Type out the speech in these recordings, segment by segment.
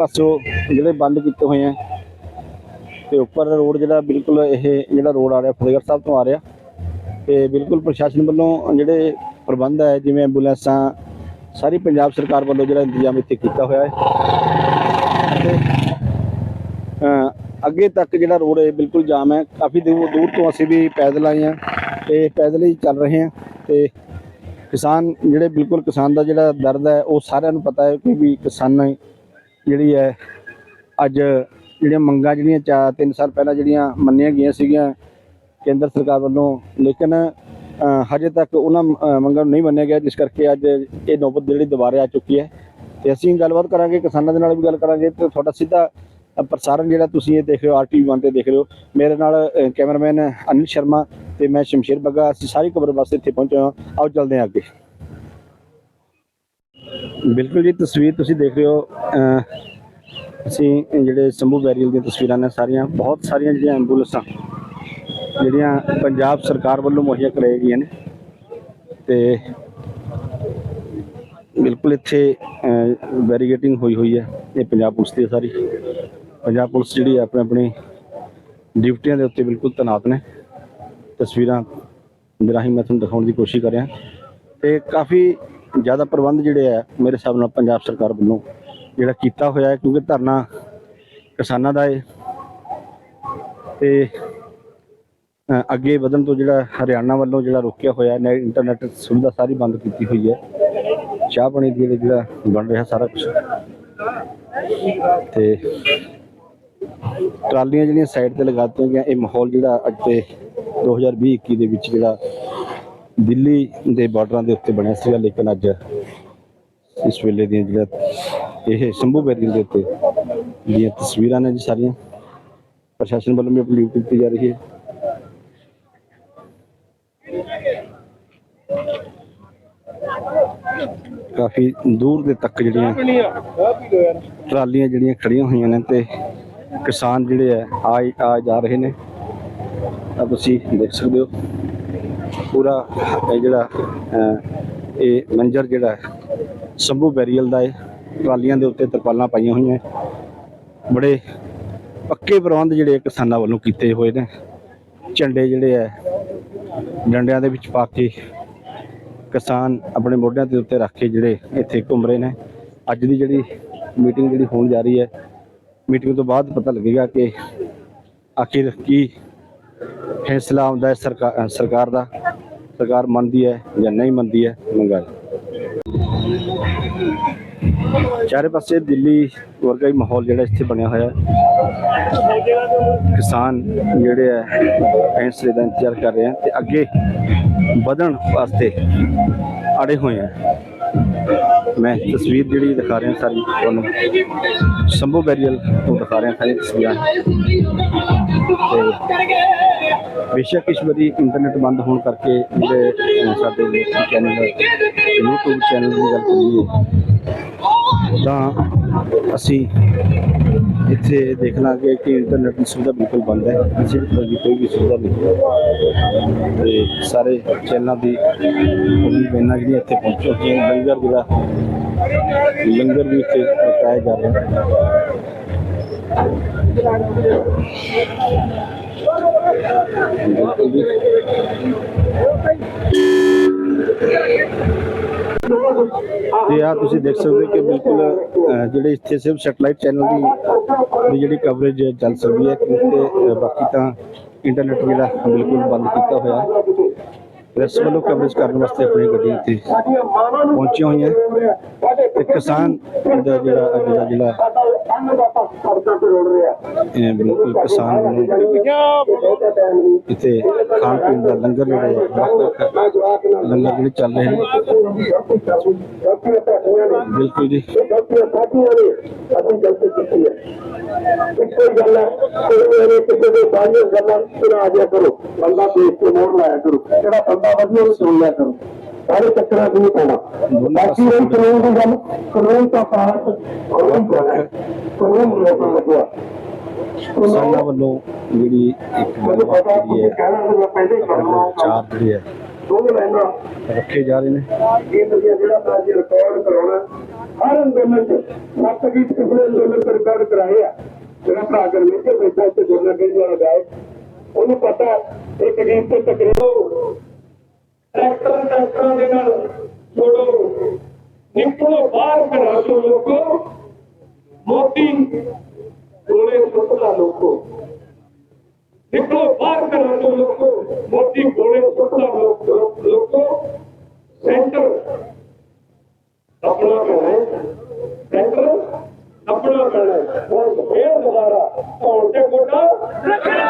ਪਾਸੋਂ ਜਿਹੜੇ ਬੰਦ ਕੀਤੇ ਹੋਏ ਆ, ਤੇ ਉੱਪਰ ਰੋਡ ਜਿਹੜਾ ਬਿਲਕੁਲ ਇਹ ਜਿਹੜਾ ਰੋਡ ਆ ਰਿਹਾ, ਫਤਿਹਗੜ੍ਹ ਸਾਹਿਬ ਤੋਂ ਆ ਰਿਹਾ, ਤੇ ਬਿਲਕੁਲ ਪ੍ਰਸ਼ਾਸਨ ਵੱਲੋਂ ਜਿਹੜੇ ਪ੍ਰਬੰਧ ਹੈ ਜਿਵੇਂ ਐਂਬੂਲੈਂਸਾਂ, ਸਾਰੀ ਪੰਜਾਬ ਸਰਕਾਰ ਵੱਲੋਂ ਜਿਹੜਾ ਇੰਤਜ਼ਾਮ ਇੱਥੇ ਕੀਤਾ ਹੋਇਆ ਹੈ। ਤੇ ਅੱਗੇ ਤੱਕ ਜਿਹੜਾ ਰੋਡ ਹੈ, ਬਿਲਕੁਲ ਜਾਮ ਹੈ। ਕਾਫੀ ਦੂਰ ਦੂਰ ਤੋਂ ਅਸੀਂ ਵੀ ਪੈਦਲ ਆਏ ਹਾਂ, ਤੇ ਪੈਦਲ ਹੀ ਚੱਲ ਰਹੇ ਹਾਂ, ਤੇ ਕਿਸਾਨ ਜਿਹੜੇ ਬਿਲਕੁਲ ਕਿਸਾਨ ਦਾ ਜਿਹੜਾ ਦਰਦ ਹੈ, ਉਹ ਸਾਰਿਆਂ ਨੂੰ ਪਤਾ ਹੈ ਕਿ ਵੀ ਕਿਸਾਨਾਂ ਜਿਹੜੀ ਹੈ, ਅੱਜ ਜਿਹੜੀਆਂ ਮੰਗਾਂ ਜਿਹੜੀਆਂ ਚਾਰ ਤਿੰਨ ਸਾਲ ਪਹਿਲਾਂ ਜਿਹੜੀਆਂ ਮੰਨੀਆਂ ਗਈਆਂ ਸੀਗੀਆਂ ਕੇਂਦਰ ਸਰਕਾਰ ਵੱਲੋਂ, ਲੇਕਿਨ ਹਜੇ ਤੱਕ ਉਹਨਾਂ ਮੰਗਾਂ ਨੂੰ ਨਹੀਂ ਮੰਨਿਆ ਗਿਆ, ਜਿਸ ਕਰਕੇ ਅੱਜ ਇਹ ਨੌਬਤ ਜਿਹੜੀ ਦੁਬਾਰੇ ਆ ਚੁੱਕੀ ਹੈ। ਤੇ ਅਸੀਂ ਗੱਲਬਾਤ ਕਰਾਂਗੇ, ਕਿਸਾਨਾਂ ਦੇ ਨਾਲ ਵੀ ਗੱਲ ਕਰਾਂਗੇ, ਤੇ ਤੁਹਾਡਾ ਸਿੱਧਾ ਪ੍ਰਸਾਰਣ ਜਿਹੜਾ ਤੁਸੀਂ ਇਹ ਦੇਖ ਰਹੇ ਹੋ ਆਰਟੀਵੀ 1 ਤੇ ਦੇਖ ਰਹੇ ਹੋ। ਮੇਰੇ ਨਾਲ ਕੈਮਰਾਮੈਨ ਅਨਿਲ ਸ਼ਰਮਾ ਤੇ ਮੈਂ ਸ਼ਮਸ਼ੇਰ ਬੱਗਾ, ਅਸੀਂ ਸਾਰੀ ਖਬਰ ਵਾਸਤੇ ਇੱਥੇ ਪਹੁੰਚੇ ਹਾਂ। ਆਓ, ਚੱਲਦੇ ਹਾਂ ਅੱਗੇ। ਬਿਲਕੁਲ ਜੀ, ਤਸਵੀਰ ਤੁਸੀਂ ਦੇਖ ਰਹੇ ਹੋ ਅਸੀਂ ਜਿਹੜੇ ਸੰਭੂ ਬੈਰੀਅਲ ਦੀਆਂ ਤਸਵੀਰਾਂ ਨੇ ਸਾਰੀਆਂ, ਬਹੁਤ ਸਾਰੀਆਂ ਜਿਹੜੀਆਂ ਐਂਬੂਲੈਂਸਾਂ, ਜਿਹੜੀਆਂ ਪੰਜਾਬ ਸਰਕਾਰ ਵੱਲੋਂ ਮੁਹੱਈਆ ਕਰਾਈਆਂ ਗਈਆਂ ਨੇ। ਤੇ ਬਿਲਕੁਲ ਇੱਥੇ ਬੈਰੀਗੇਟਿੰਗ ਹੋਈ ਹੋਈ ਹੈ, ਇਹ ਪੰਜਾਬ ਪੁਲਿਸ ਦੀ ਸਾਰੀ। ਪੰਜਾਬ ਪੁਲਿਸ ਜਿਹੜੀ ਆਪਣੇ ਆਪਣੀ ਡਿਊਟੀਆਂ ਦੇ ਉੱਤੇ ਬਿਲਕੁਲ ਤੈਨਾਤ ਨੇ। ਤਸਵੀਰਾਂ ਦੇ ਰਾਹੀਂ ਮੈਂ ਤੁਹਾਨੂੰ ਦਿਖਾਉਣ ਦੀ ਕੋਸ਼ਿਸ਼ ਕਰ ਰਿਹਾ। ਤੇ ਕਾਫੀ ਜ਼ਿਆਦਾ ਪ੍ਰਬੰਧ ਜਿਹੜੇ ਆ, ਮੇਰੇ ਹਿਸਾਬ ਨਾਲ ਪੰਜਾਬ ਸਰਕਾਰ ਵੱਲੋਂ ਜਿਹੜਾ ਕੀਤਾ ਹੋਇਆ ਹੈ, ਕਿਉਂਕਿ ਧਰਨਾ ਕਿਸਾਨਾਂ ਦਾ ਹੈ ਤੇ ਅੱਗੇ ਵਧਣ ਤੋਂ ਜਿਹੜਾ ਹਰਿਆਣਾ ਵੱਲੋਂ ਜਿਹੜਾ ਰੋਕਿਆ ਹੋਇਆ ਹੈ ਇੰਟਰਨੈਟ ਸੁਵਿਧਾ ਸਾਰੀ ਬੰਦ ਕੀਤੀ ਹੋਈ ਹੈ। ਚਾਹ ਪਾਣੀ ਦੀ ਜਿਹੜਾ ਬਣ ਰਿਹਾ ਸਾਰਾ ਕੁਝ ਤੇ ਟਰਾਲੀਆਂ ਜਿਹੜੀਆਂ ਸਾਈਡ ਤੇ ਲਗਾ ਦਿੱਤੀਆਂ ਗਈਆਂ, ਇਹ ਮਾਹੌਲ ਜਿਹੜਾ ਅੱਜ ਤੇ 2020 21 ਦੇ ਵਿੱਚ ਜਿਹੜਾ ਦਿੱਲੀ ਦੇ ਬਾਰਡਰਾਂ ਦੇ ਉੱਤੇ ਬਣਿਆ ਸੀਗਾ, ਲੇਕਿਨ ਅੱਜ ਇਸ ਵੇਲੇ ਦੀਆਂ ਜਿਹੜਾ ਇਹ ਸ਼ੰਭੂ ਬੈਰੀਅਰ ਦੇ ਉੱਤੇ ਦੀਆਂ ਤਸਵੀਰਾਂ ਨੇ ਜੀ ਸਾਰੀਆਂ। ਪ੍ਰਸ਼ਾਸਨ ਵੱਲੋਂ ਵੀ ਅਪੀਲ ਕੀਤੀ ਜਾ ਰਹੀ ਹੈ। ਕਾਫੀ ਦੂਰ ਦੇ ਤੱਕ ਜਿਹੜੀਆਂ ਟਰਾਲੀਆਂ ਜਿਹੜੀਆਂ ਖੜੀਆਂ ਹੋਈਆਂ ਨੇ ਤੇ ਕਿਸਾਨ ਜਿਹੜੇ ਆ ਆ ਆ ਜਾ ਰਹੇ ਨੇ। ਆ ਤੁਸੀਂ ਦੇਖ ਸਕਦੇ ਹੋ। ਪੂਰਾ ਇਹ ਜਿਹੜਾ ਇਹ ਮੰਜਰ ਜਿਹੜਾ ਸੰਭੂ ਬੈਰੀਅਲ ਦਾ ਹੈ ਟਰਾਲੀਆਂ ਦੇ ਉੱਤੇ ਤਰਪਾਲਾਂ ਪਾਈਆਂ ਹੋਈਆਂ ਬੜੇ ਪੱਕੇ ਪ੍ਰਬੰਧ ਜਿਹੜੇ ਕਿਸਾਨਾਂ ਵੱਲੋਂ ਕੀਤੇ ਹੋਏ ਨੇ। ਝੰਡੇ ਜਿਹੜੇ ਆ ਡੰਡਿਆਂ ਦੇ ਵਿੱਚ ਪਾ ਕੇ ਕਿਸਾਨ ਆਪਣੇ ਮੋਢਿਆਂ ਦੇ ਉੱਤੇ ਰੱਖ ਕੇ ਜਿਹੜੇ ਇੱਥੇ ਘੁੰਮ ਰਹੇ ਨੇ। ਅੱਜ ਦੀ ਜਿਹੜੀ ਮੀਟਿੰਗ ਜਿਹੜੀ ਹੋਣ ਜਾ ਰਹੀ ਹੈ, ਮੀਟਿੰਗ ਤੋਂ ਬਾਅਦ ਪਤਾ ਲੱਗੇਗਾ ਕਿ ਆਖਿਰ ਕੀ ਫੈਸਲਾ ਆਉਂਦਾ ਹੈ ਸਰਕਾਰ ਦਾ। ਸਰਕਾਰ ਮੰਨਦੀ ਹੈ ਜਾਂ ਨਹੀਂ ਮੰਨਦੀ ਹੈ, ਮੰਗਾ ਚਾਰੇ ਪਾਸੇ ਦਿੱਲੀ ਵਰਗਾ ਹੀ ਮਾਹੌਲ ਜਿਹੜਾ ਇੱਥੇ ਬਣਿਆ ਹੋਇਆ ਹੈ। ਕਿਸਾਨ ਜਿਹੜੇ ਹੈ ਫੈਸਲੇ ਦਾ ਇੰਤਜ਼ਾਰ ਕਰ ਰਹੇ ਹਨ ਤੇ ਅੱਗੇ ਵਧਣ ਵਾਸਤੇ ਅੜੇ ਹੋਏ ਆ ਮੈਂ ਤਸਵੀਰ ਜਿਹੜੀ ਦਿਖਾ ਰਿਹਾ ਸਾਰੀ ਤੁਹਾਨੂੰ ਸੰਭੂ ਬੈਰੀਅਲ ਤੋਂ ਦਿਖਾ ਰਿਹਾ ਸਾਰੀ ਤਸਵੀਰਾਂ। ਤੇ ਬੇਸ਼ੱਕ ਇਸ ਵਾਰੀ ਇੰਟਰਨੈਟ ਬੰਦ ਹੋਣ ਕਰਕੇ ਜਿਹੜੇ ਅਹ, ਸਾਡੇ ਚੈਨਲ YouTube ਚੈਨਲ ਦੀ ਗੱਲ ਕਰੀਏ ਤਾਂ ਅਸੀਂ ਇੱਥੇ ਦੇਖ ਲਾਂਗੇ ਕਿ ਇੰਟਰਨੈਟ ਦੀ ਸੁਵਿਧਾ ਬਿਲਕੁਲ ਬੰਦ ਹੈ ਕਿਸੇ ਵੀ ਤਰ੍ਹਾਂ ਦੀ ਕੋਈ ਵੀ ਸੁਵਿਧਾ ਨਹੀਂ ਹੈ ਤੇ ਸਾਰੇ ਚੈਨਲਾਂ ਦੀ ਉਹਦੀ ਬੈਨਾਂ ਜਿਹੜੀਆਂ ਇੱਥੇ ਪਹੁੰਚੋ ਕਿ ਲੰਗਰ ਜਿਹੜਾ ਲੰਗਰ ਵੀ ਇੱਥੇ ਵਰਤਾਇਆ ਜਾ ਰਿਹਾ ਹੈ ਬਿਲਕੁਲ ਜੀ। ਤੇ ਆ ਤੁਸੀਂ ਦੇਖ ਸਕਦੇ ਹੋ ਕਿ ਬਿਲਕੁਲ ਜਿਹੜੇ ਇੱਥੇ ਸਿਰਫ ਸੈਟਲਾਈਟ ਚੈਨਲ ਦੀ ਜਿਹੜੀ ਕਵਰੇਜ ਚੱਲ ਸਕਦੀ ਹੈ, ਕਿਉਂਕਿ ਬਾਕੀ ਤਾਂ ਇੰਟਰਨੈਟ ਜਿਹੜਾ ਬਿਲਕੁਲ ਬੰਦ ਕੀਤਾ ਹੋਇਆ ਹੈ। ਪ੍ਰੈਸ ਵੱਲੋਂ ਕਵਰੇਜ ਕਰਨ ਵਾਸਤੇ ਆਪਣੀ ਗੱਡੀ ਇੱਥੇ ਪਹੁੰਚੀਆਂ ਹੋਈਆਂ। ਤੇ ਕਿਸਾਨ ਦਾ ਜਿਹੜਾ ਅੱਜ ਦਾ ਜਿਹੜਾ ਇਹ ਬਿਲਕੁਲ ਕਿਸਾਨ ਵੱਲੋਂ ਇੱਥੇ ਖਾਣ ਪੀਣ ਦਾ ਲੰਗਰ ਜਿਹੜਾ ਲੰਗਰ ਜਿਹੜੇ ਚੱਲ ਰਹੇ ਨੇ। ਬਿਲਕੁਲ ਜੀ। ਨੇ ਅਸੀਂ ਗਲਤੀ ਕੀਤੀ ਹੈ। ਇੱਕੋ ਗੱਲ ਹੈ ਕੋਈ ਮੇਰੇ ਕਿਸੇ ਦੇ ਬਾਹਰ ਗੱਲਾਂ ਸੁਣਾ ਦਿਆ ਕਰੋ। ਬੰਦਾ ਦੇਖ ਕੇ ਮੋੜ ਲਾਇਆ ਕਰੋ। ਜਿਹੜਾ ਬੰਦਾ ਵਧੀਆ ਉਹ ਸੁਣ ਲਿਆ ਕਰੋ। ਸਾਰੇ ਚੱਕਰਾਂ ਨਹੀਂ ਪੈਣਾ। ਬਾਕੀ ਰਹੀ ਕਾਨੂੰਨ ਦੀ ਗੱਲ ਕਾਨੂੰਨ ਤਾਂ ਪਾਸ ਕਾਨੂੰਨ ਲੋਕਾਂ ਲੱਗਿਆ ਕਿਸਾਨਾਂ ਵੱਲੋਂ ਜਿਹੜੀ ਇੱਕ ਗੱਲਬਾਤ ਤੁਸੀਂ ਹੈ ਚਾਰ ਜਿਹੜੇ ਹੈ ਦੋ ਰੱਖੇ ਜਾ ਰਹੇ ਨੇ। ਇਹ ਜਿਹੜਾ ਅੱਜ ਰਿਕਾਰਡ ਕਰਾਉਣਾ ਹਰ ਅੰਦੋਲਨ ਚ ਸੱਤ ਗੀਤ ਕਿਸੇ ਅੰਦੋਲਨ ਤੇ ਰਿਕਾਰਡ ਕਰਾਏ ਆ। ਜਿਹੜਾ ਭਰਾ ਗਰਮੇਸ਼ ਤੇ ਬੈਠਾ ਇੱਥੇ ਜੋਨਾ ਕੇ ਵਾਲਾ ਗਾਇਕ ਉਹਨੂੰ ਪਤਾ ਇੱਕ ਗੀਤ ਤੇ ਤਕਰੀਬਨ ਟਰੈਕਟਰ ਟਰੈਕਟਰਾਂ ਦੇ ਨਾਲ ਛੋੜੋ ਨਿਕਲੋ ਬਾਹਰ ਘਰਾਂ ਤੋਂ ਲੋਕੋ। ਮੋਤੀ ਕੋਲੇ ਸੁੱਟਦਾ ਲੋਕੋ। ਨਿਕਲੋ ਬਾਹਰ ਘਰਾਂ ਤੋਂ ਲੋਕੋ। ਮੋਤੀ ਕੋਲੇ ਸੁੱਟਦਾ ਲੋਕੋ। ਸੈਂਟਰ ਆਪਣਾ ਹੈ। ਸੈਂਟਰ ਆਪਣਾ ਕਹਿਣਾ ਹੈ। ਹੁਣ ਫੇਰ ਦੁਬਾਰਾ ਧੌਣ ਤੇ ਗੋਡਾ ਰੱਖਣਾ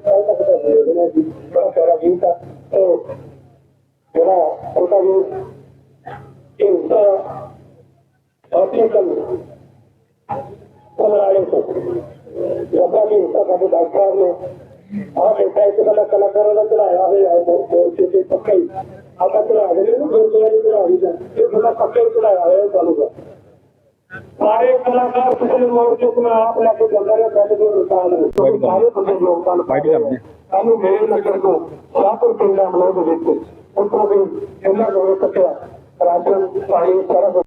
ਸਾਨੂੰ ਮੇਰੇ ਨਗਰ ਤੋਂ ਸ਼ਾਹਪੁਰ ਪਿੰਡ ਅਮਲੇ ਦੇ ਵਿੱਚ ਉੱਥੋਂ ਵੀ ਇਹਨਾਂ ਕੋਲ ਕੱਟਿਆ ਰਾਸ਼ਨ ਪਾਣੀ ਸਾਰਾ ਕੁਝ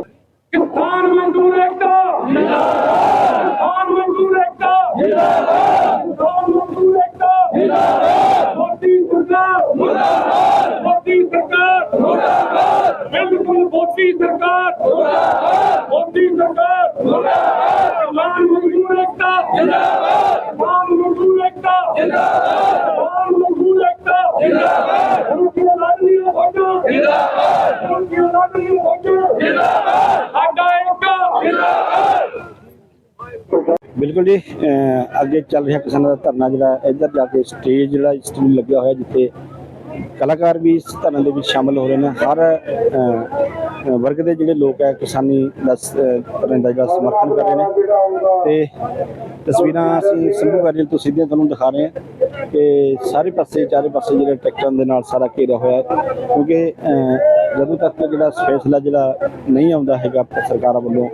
ਕਿਸਾਨ ਮਜ਼ਦੂਰ ਏਕਤਾ! ਜਿੰਦਾਬਾਦ ਕਿਸਾਨ ਮਜ਼ਦੂਰ ਏਕਤਾ! ਜਿੰਦਾਬਾਦ ਕਿਸਾਨ ਮਜ਼ਦੂਰ ਏਕਤਾ! ਜਿੰਦਾਬਾਦ ਮੋਦੀ ਸਰਕਾਰ! ਮੁਰਦਾਬਾਦ ਮੋਦੀ ਸਰਕਾਰ! ਮੁਰਦਾਬਾਦ ਬਿਲਕੁਲ ਮੋਦੀ ਸਰਕਾਰ! ਮੁਰਦਾਬਾਦ ਮੋਦੀ ਸਰਕਾਰ! ਮੁਰਦਾਬਾਦ ਕਿਸਾਨ ਮਜ਼ਦੂਰ ਏਕਤਾ! ਜਿੰਦਾਬਾਦ ਜਿੰਦਾਬਾਦ। ਜਿੰਦਾਬਾਦ। ਜਿੰਦਾਬਾਦ। ਜਿੰਦਾਬਾਦ। ਸਾਡਾ ਜਿੰਦਾਬਾਦ। ਬਿਲਕੁਲ ਜੀ ਅੱਗੇ ਚੱਲ ਰਿਹਾ ਕਿਸਾਨਾਂ ਦਾ ਧਰਨਾ ਜਿਹੜਾ ਇੱਧਰ ਜਾ ਕੇ ਸਟੇਜ ਜਿਹੜਾ ਸਟੂਲ ਲੱਗਿਆ ਹੋਇਆ ਜਿੱਥੇ ਕਲਾਕਾਰ ਵੀ ਇਸ ਧਰਨੇ ਦੇ ਵਿੱਚ ਸ਼ਾਮਲ ਹੋ ਰਹੇ ਨੇ। ਹਰ ਵਰਗ ਦੇ ਜਿਹੜੇ ਲੋਕ ਹੈ ਕਿਸਾਨੀ ਦਾ ਧਰਨੇ ਦਾ ਜਿਹੜਾ ਸਮਰਥਨ ਕਰ ਰਹੇ ਨੇ। ਤੇ ਤਸਵੀਰਾਂ ਅਸੀਂ ਸੰਭੂ ਵੈਲੀ ਤੋਂ ਸਿੱਧੀਆਂ ਤੁਹਾਨੂੰ ਦਿਖਾ ਰਹੇ ਹਾਂ ਕਿ ਸਾਰੇ ਪਾਸੇ, ਚਾਰੇ ਪਾਸੇ ਜਿਹੜੇ ਟਰੈਕਟਰਾਂ ਦੇ ਨਾਲ ਸਾਰਾ ਘੇਰਿਆ ਹੋਇਆ ਹੈ। ਕਿਉਂਕਿ ਜਦੋਂ ਤੱਕ ਜਿਹੜਾ ਫੈਸਲਾ ਜਿਹੜਾ ਨਹੀਂ ਆਉਂਦਾ ਹੈਗਾ ਸਰਕਾਰਾਂ ਵੱਲੋਂ,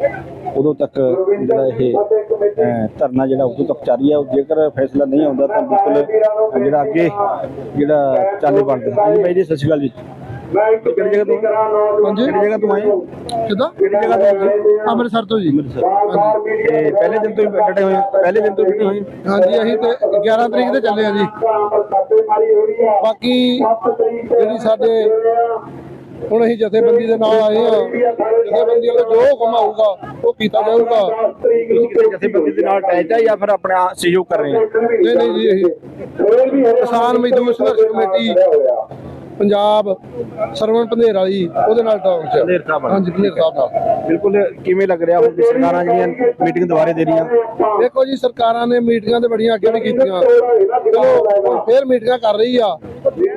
ਉਦੋਂ ਤੱਕ ਜਿਹੜਾ ਇਹ ਧਰਨਾ ਜਿਹੜਾ ਉਦੋਂ ਤੱਕ ਜਾਰੀ ਹੈ। ਜੇਕਰ ਫੈਸਲਾ ਨਹੀਂ ਆਉਂਦਾ ਤਾਂ ਬਿਲਕੁਲ ਜਿਹੜਾ ਅੱਗੇ ਜਿਹੜਾ ਚਾਲੇ ਬਣਦਾ ਹਾਂਜੀ ਬਾਈ ਜੀ, ਸਤਿ ਸ਼੍ਰੀ ਅਕਾਲ ਜੀ। ਕਿਹੜੀ ਜਗ੍ਹਾ ਤੋਂ? ਹਾਂਜੀ ਕਿਹੜੀ ਜਗ੍ਹਾ ਤੋਂ ਆਏ ਹੋ? ਕਿਦਾਂ ਕਿਹੜੀ ਜਗ੍ਹਾ ਤੋਂ ਆਏ ਹੋ? ਅੰਮ੍ਰਿਤਸਰ ਤੋਂ ਜੀ ਅੰਮ੍ਰਿਤਸਰ ਤੇ ਪਹਿਲੇ ਦਿਨ ਤੋਂ ਹੀ ਡਟੇ ਹੋਏ ਹੋ? ਪਹਿਲੇ ਦਿਨ ਤੋਂ ਹੀ ਡਟੇ ਹੋਏ ਹੋ? ਹਾਂਜੀ ਅਸੀਂ ਤੇ 11 ਤਰੀਕ ਤੇ ਚੱਲੇ ਆ ਜੀ ਛਾਪੇਮਾਰੀ ਹੋ ਰਹੀ ਹੈ ਬਾਕੀ 7 ਤਰੀਕ ਤੇ ਜਿਹੜੀ ਸਾਡੇ ਹੁਣ ਅਸੀਂ ਜਥੇਬੰਦੀ ਦੇ ਨਾਲ ਆਏ ਆ ਜਥੇਬੰਦੀ ਵੱਲੋਂ ਜੋ ਹੁਕਮ ਆਊਗਾ ਉਹ ਕੀਤਾ ਜਾਊਗਾ 10 ਤਰੀਕ ਤੁਸੀਂ ਕਿਸੇ ਜਥੇਬੰਦੀ ਦੇ ਨਾਲ ਅਟੈਚ ਹੈ ਜਾਂ ਫਿਰ ਆਪਣਾ ਸਹਿਯੋਗ ਕਰ ਰਹੇ ਹੋ ਨਹੀਂ ਨਹੀਂ ਜੀ ਇਹ ਕਿਸਾਨ ਮਜ਼ਦੂਰ ਸੰਘਰਸ਼ ਕਮੇਟੀ ਪੰਜਾਬ ਸਰਵਣ ਪੰਧੇਰ ਵਾਲੀ ਉਹਦੇ ਨਾਲ ਟਾਉਣ ਚ। ਹਾਂਜੀ ਪੰਧੇਰ ਸਾਹਿਬ ਨਾਲ। ਬਿਲਕੁਲ ਕਿਵੇਂ ਲੱਗ ਰਿਹਾ ਹੁਣ ਵੀ ਸਰਕਾਰਾਂ ਜਿਹੜੀਆਂ ਮੀਟਿੰਗ ਦੁਬਾਰੇ ਦੇ ਰਹੀਆਂ? ਦੇਖੋ ਜੀ ਸਰਕਾਰਾਂ ਨੇ ਮੀਟਿੰਗਾਂ ਤੇ ਬੜੀਆਂ ਅੱਗੇ ਵੀ ਕੀਤੀਆਂ। ਚਲੋ ਹੁਣ ਫੇਰ ਮੀਟਿੰਗਾਂ ਕਰ ਰਹੀ ਆ।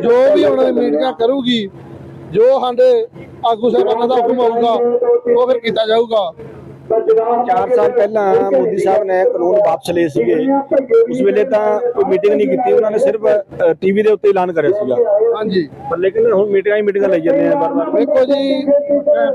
ਜੋ ਵੀ ਹੁਣ ਇਹ ਮੀਟਿੰਗਾਂ ਕਰੂਗੀ ਜੋ ਸਾਡੇ ਆਗੂ ਸਾਹਿਬਾਨਾਂ ਦਾ ਹੁਕਮ ਆਊਗਾ ਉਹ ਫਿਰ ਕੀਤਾ ਜਾਊਗਾ। 4 ਸਾਲ ਪਹਿਲਾਂ ਮੋਦੀ ਸਾਹਿਬ ਨੇ ਕਾਨੂੰਨ ਵਾਪਸ ਲਏ ਸੀਗੇ। ਉਸ ਵੇਲੇ ਤਾਂ ਕੋਈ ਮੀਟਿੰਗ ਨਹੀਂ ਕੀਤੀ ਉਹਨਾਂ ਨੇ ਸਿਰਫ ਟੀਵੀ ਦੇ ਉੱਤੇ ਐਲਾਨ ਕਰਿਆ ਸੀਗਾ। ਹਾਂਜੀ। ਪਰ ਲੇਕਿਨ ਹੁਣ ਮੀਟਿੰਗਾਂ ਹੀ ਮੀਟਿੰਗਾਂ ਲਈ ਜਾਂਦੇ ਆ ਬਾਰ-ਬਾਰ ਦੇਖੋ ਜੀ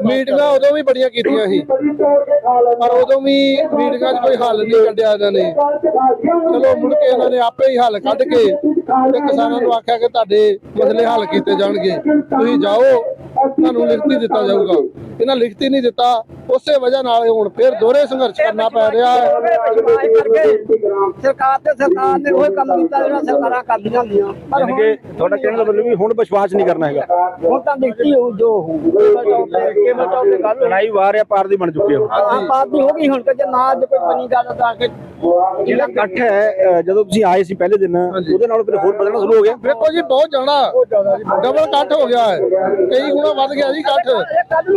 ਮੀਟਿੰਗਾਂ ਉਦੋਂ ਵੀ ਬੜੀਆਂ ਕੀਤੀਆਂ ਸੀ। ਪਰ ਉਦੋਂ ਵੀ ਮੀਟਿੰਗਾਂ 'ਚ ਕੋਈ ਹੱਲ ਨਹੀਂ ਕੱਢਿਆ ਇਹਨਾਂ ਨੇ। ਚਲੋ ਮੁੜ ਕੇ ਇਹਨਾਂ ਨੇ ਆਪੇ ਹੀ ਹੱਲ ਕੱਢ ਕੇ ਤੇ ਕਿਸਾਨਾਂ ਨੂੰ ਆਖਿਆ ਕਿ ਤੁਹਾਡੇ ਮਸਲੇ ਹੱਲ ਕੀਤੇ ਜਾਣਗੇ। ਤੁਸੀਂ ਜਾਓ ਤੁਹਾਨੂੰ ਲਿਖਤੀ ਦਿੱਤਾ ਜਾਊਗਾ। ਇਹਨਾਂ ਲਿਖਤੀ ਨਹੀਂ ਦਿੱਤਾ ਉਸੇ ਵਜ੍ਹਾ ਨਾਲ ਹੁਣ ਫਿਰ ਦੋਹਰੇ ਸੰਘਰਸ਼ ਕਰਨਾ ਪੈ ਰਿਹਾ ਹੈ। ਸਰਕਾਰ ਤੇ ਸਰਕਾਰ ਨੇ ਉਹ ਕੰਮ ਕੀਤਾ ਜਿਹੜਾ ਸਰਕਾਰਾਂ ਕਰਦੀਆਂ ਹੁੰਦੀਆਂ। ਪਰ ਕਿ ਤੁਹਾਡਾ ਕਹਿਣ ਦਾ ਮਤਲਬ ਵੀ ਹੁਣ ਵਿਸ਼ਵਾਸ ਨਹੀਂ ਕਰਨਾ ਹੈਗਾ। ਹੁਣ ਤਾਂ ਦੇਖੀ ਹੋ ਜੋ ਹੋਊ। ਕੇਬਲ ਟਾਪ ਤੇ ਗੱਲ ਲੜਾਈ ਵਾਰ ਆ ਪਾਰ ਦੀ ਬਣ ਚੁੱਕੀ ਹੈ ਹੁਣ। ਆ ਬਾਤ ਦੀ ਹੋ ਗਈ ਹੁਣ ਕਿ ਜੇ ਨਾ ਅੱਜ ਕੋਈ ਬਣੀ ਗੱਲ ਤਾਂ ਕਿ ਜਿਹੜਾ ਇਕੱਠ ਹੈ ਜਦੋਂ ਤੁਸੀਂ ਆਏ ਸੀ ਪਹਿਲੇ ਦਿਨ ਉਹਦੇ ਨਾਲੋਂ ਫਿਰ ਹੋਰ ਵਧਣਾ ਸ਼ੁਰੂ ਹੋ ਗਿਆ? ਵੇਖੋ ਜੀ ਬਹੁਤ ਜ਼ਿਆਦਾ। ਡਬਲ ਕੱਟ ਹੋ ਗਿਆ ਹੈ। ਕਈ ਗੁਣਾ ਵੱਧ ਗਿਆ ਜੀ ਕੱਟ